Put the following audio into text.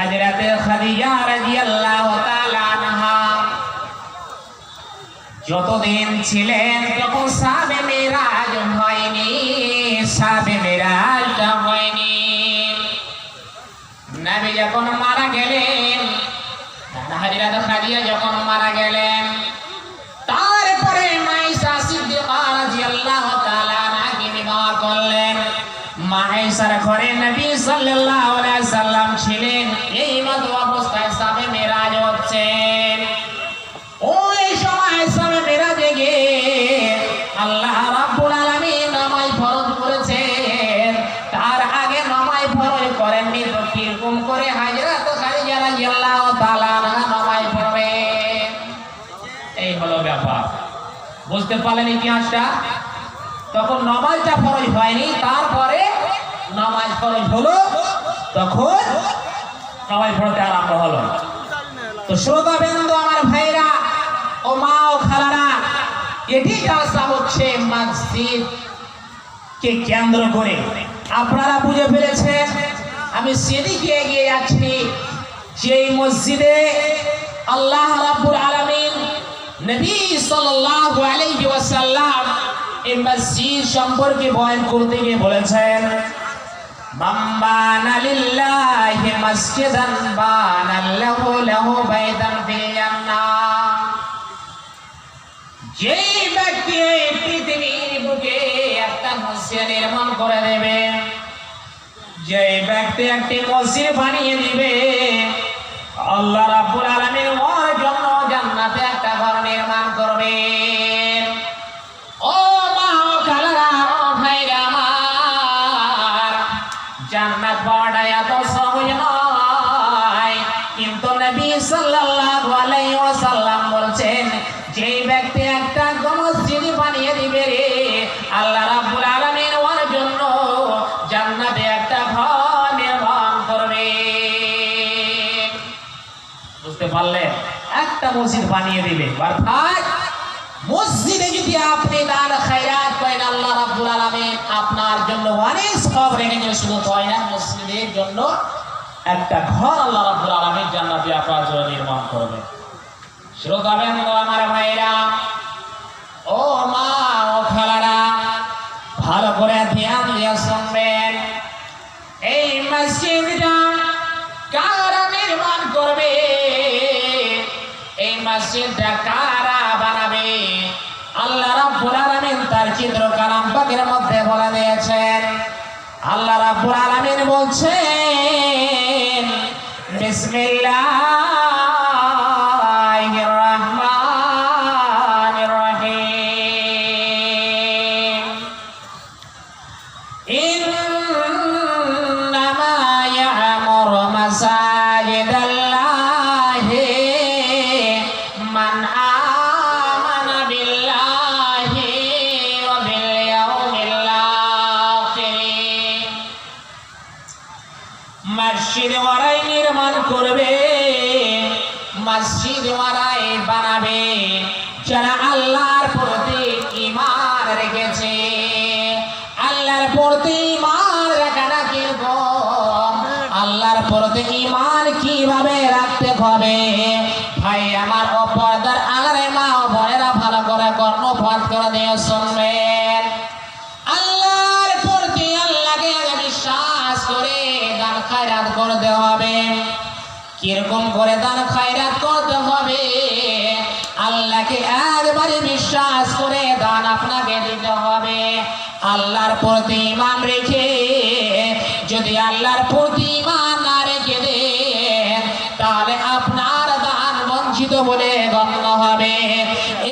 হযরতে খাদিজা রাদিয়াল্লাহু তাআলা আনহা যতদিন ছিলেন তখন সাবে মেরাজ হয়নি সাবে মেরাজটা হয়নি। নবী যখন মারা গেলেন হযরত খাদিজা যখন মারা গেলেন, তারপরে মাইসা সিদ্দিকা রাদিয়াল্লাহু তাআলা আনহাকে বিবাহ করলেন। মাইসার ঘরে নবী সাল্লাল্লাহু আলাইহি সাল্লাম ছিলেন। বুঝতে পারলেন ইতিহাসটা? তখন নামাজটা ফরজ হয়নি, তারপরে নামাজ ফরজ হলো, তখন নামাজ পড়তে আরম্ভ হলো। তো শ্রোতা বেন্দ আমার ভাইরা ও মা ও খালারা, এটি কাজটা হচ্ছে মসজিদ কে কেন্দ্র করে। আপনারা বুঝে ফেলেছেন, আমি সেদিকে এগিয়ে যাচ্ছি। সেই মসজিদে আল্লাহ রাব্বুল আলামিন নবী সাল্লাল্লাহু আলাইহি ওয়াসাল্লাম এই মসজিদ সম্পর্কে বয়ান করতে গিয়ে বলেছেন মাম্বানা লিল্লাহি মসজিদান বানাল্লাহু লাহু বাইতান ফিল জান্নাহ। যেই ব্যক্তি এই পৃথিবীর বুকে একটা মসজিদ নির্মাণ করে দেবে, যেই ব্যক্তি একটি মসজিদ বানিয়ে দিবে নবী সাল্লাল্লাহু আলাইহি ওয়াসাল্লাম বলছেন, যেই ব্যক্তি একটা মসজিদ বানিয়ে দিবে রে, আল্লাহ রাব্বুল আলামিন ওর জন্য জান্নাতে একটা ঘর নির্মাণ করবে। বুঝতে পারলে একটা মসজিদ বানিয়ে দিবে, অর্থাৎ মসজিদে যদি আপনি দান খায়রাত করেন, আল্লাহ রাব্বুল আলামিন আপনার জন্য অনেক সব রেখেছেন শুধু তাই না মসজিদের জন্য একটা ঘর আল্লাহ রাব্বুল আলামিন জান্নাতে আপনার জন্য নির্মাণ করবে। শ্রোতাবেন আমার ভাইরা ও মা, ও খালারা, ভালো করে ধ্যান দিয়ে শুনবেন। এই মসজিদটা কারা নির্মাণ করবে? এই মসজিদটা কারা বানাবে? আল্লাহ রাব্বুল আলামিন তার চিত্র কালাম পাকের মধ্যে বলে দিয়েছেন। আল্লাহ রাব্বুল আলামিন বলছেন بسم الله الرحمن الرحيم. إنما يعمر مساجد الله মসজিদ ওয়ারাই নির্মাণ করবে, মসজিদ ওয়ারাই বানাবে। যারা আল্লাহর প্রতি ইমান রেখেছে, আল্লাহর প্রতি ইমান রাখাটা কীরকম আল্লাহর প্রতি ইমান কীভাবে রাখতে হবে? করতে হবে। কীরকম করে দান খায়রাত করতে হবে? আল্লাহকে একবারে বিশ্বাস করে দান আপনাকে দিতে হবে। আল্লাহর প্রতি ইমান রেখে যদি আল্লাহর প্রতি ইমান না রেখে দেন, তাহলে আপনার দান বঞ্চিত বলে গণ্য হবে।